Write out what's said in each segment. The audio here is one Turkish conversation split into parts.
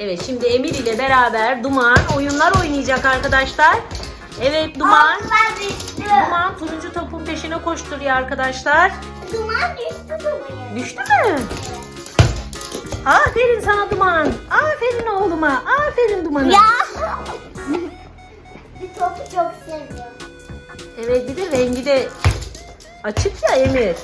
Evet şimdi Emir ile beraber Duman oyunlar oynayacak arkadaşlar. Evet Duman. Duman düştü. Duman turuncu topun peşine koşturuyor arkadaşlar. Duman düştü duman. Düştü mü? Aferin sana Duman. Aferin oğluma. Aferin Duman'a. Ya. Bir topu çok seviyorum. Evet bir de rengi de açık ya Emir.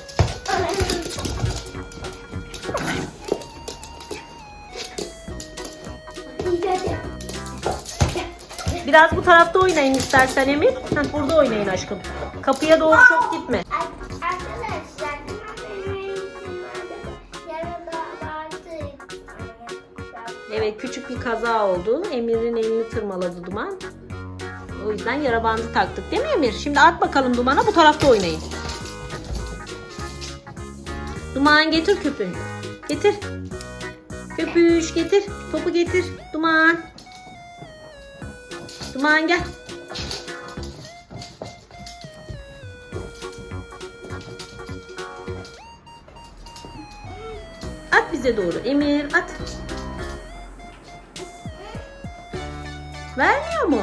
Biraz bu tarafta oynayın istersen Emir. Heh, burada oynayın aşkım. Kapıya doğru çok gitme. Arkadaşlar Evet küçük bir kaza oldu. Emir'in elini tırmaladı Duman. O yüzden yara bandı taktık değil mi Emir? Şimdi at bakalım Duman'a bu tarafta oynayın. Duman getir köpüğü. Getir. Köpüş getir. Topu getir. Duman. Duman gel. At bize doğru. Emir at. Vermiyor mu?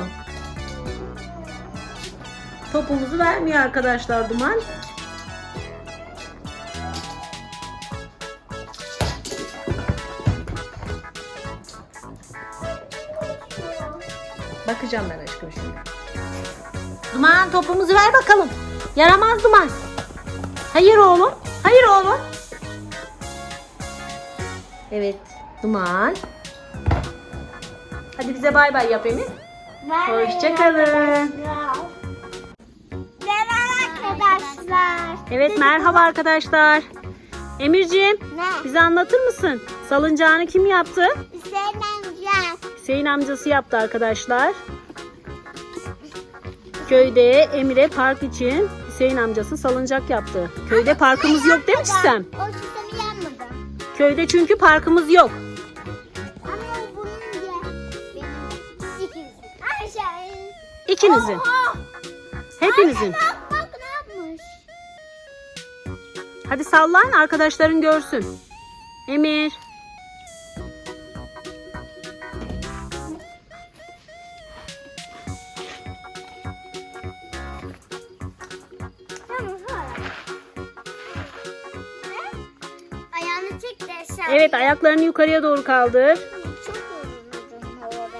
Topumuzu vermiyor arkadaşlar Duman. Bakacağım ben aşkım şimdi. Duman topumuzu ver bakalım. Yaramaz Duman. Hayır oğlum. Hayır oğlum. Evet. Duman. Hadi bize bay bay yap Emir. Hoşçakalın. Merhaba arkadaşlar. Evet merhaba arkadaşlar. Emirciğim Ne? bize anlatır mısın? Salıncağını kim yaptı? Amca. Hüseyin amcası yaptı arkadaşlar. Köyde Emir'e park için Hüseyin amcası salıncak yaptı. Köyde parkımız yok değil mi Çisem? O sistemi yanmadı. Köyde çünkü parkımız yok. Ama o bunun ya. Benim ikimizin. Aşağı. İkinizin. Hepinizin. Bak bak ne yapmış. Hadi sallan arkadaşların görsün. Emir. Evet ayaklarını yukarıya doğru kaldır. Çok yoruldum havada.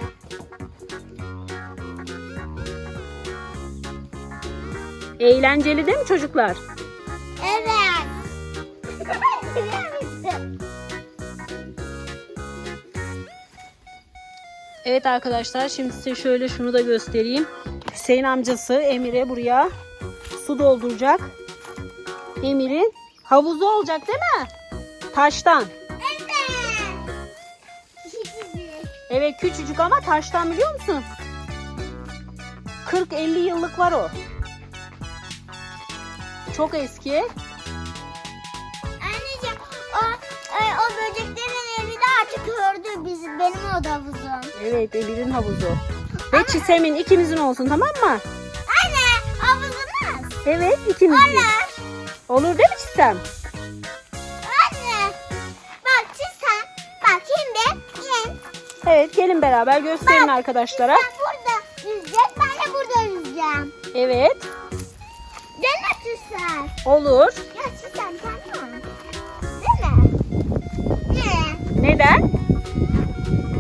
Eğlenceli değil mi çocuklar? Evet. Evet arkadaşlar şimdi size şöyle şunu da göstereyim. Hüseyin amcası Emir'e buraya su dolduracak. Emir'in havuzu olacak değil mi? Taştan. Evet küçücük ama taştan biliyor musun? 40-50 yıllık var o. Çok eski. Anneciğim o, e, o böceklerin evi de artık ördü bizi. Benim o da havuzum. Evet Emir'in havuzu. Ve Çisem'in ikinizin olsun tamam mı? Anne havuzumuz. Evet ikinizin. Olur. Olur değil mi Çisem? Evet gelin beraber gösterin Bak, arkadaşlara. Sen burada yüzecek. Ben de burada yüzeceğim. Evet mi Süsen? olur. Ya Süsen tamam. Değil mi? Ne? Neden?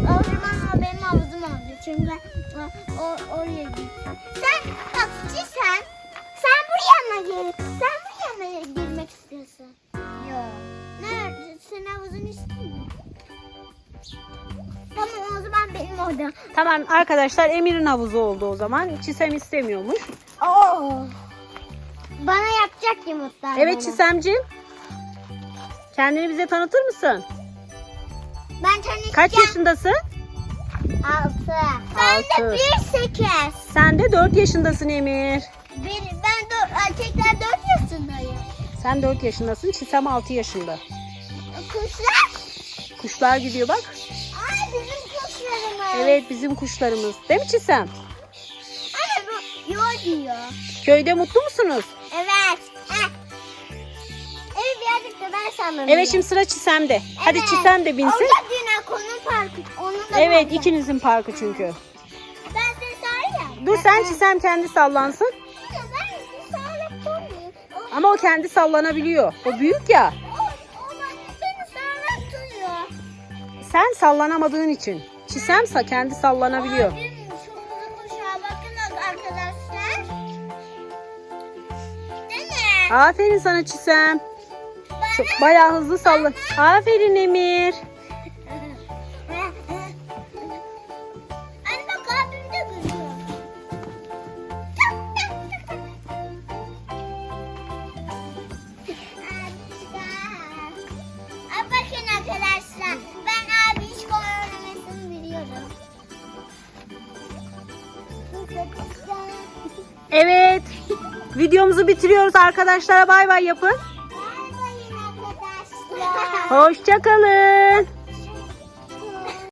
O zaman benim havuzum oldu. Çünkü o, o oraya gittim. Sen bak orada. Tamam arkadaşlar Emir'in havuzu oldu o zaman. Çisem istemiyormuş. Oo. Bana yapacak yumurtlar. Evet Çisemciğim. Kendini bize tanıtır mısın? Ben tanışacağım. Kaç yaşındasın? Altı. Ben Altı. de bir sekiz. Sen de 4 yaşındasın Emir. Bir, ben dört, tekrar dört yaşındayım. Sen 4 yaşındasın. Çisem 6 yaşında. Kuşlar. Kuşlar gidiyor bak. Evet bizim kuşlarımız. Değil mi Çisem? Anne bu yol diyor. Köyde mutlu musunuz? Evet. Heh. Evet birazcık da ben sanırım. Evet şimdi sıra Çisem'de. Hadi Çisem de binsin. Orada düğüne konum parkı. Onun da Evet parkı. ikinizin parkı çünkü. Ben seni sarayım. Dur sen çisem kendi sallansın. Ya ben durmuyor. O, Ama o kendi sallanabiliyor. O büyük ya. o, o beni sarıp duruyor. Sen sallanamadığın için. Çisem sa kendi sallanabiliyor. Abim hızlı koşuyor. Bakın arkadaşlar. Değil mi? Aferin sana çisem. Çok bayağı hızlı sallan. Aferin Emir. Evet. Videomuzu bitiriyoruz arkadaşlara bay bay yapın. Bay bay arkadaşlar. Hoşçakalın.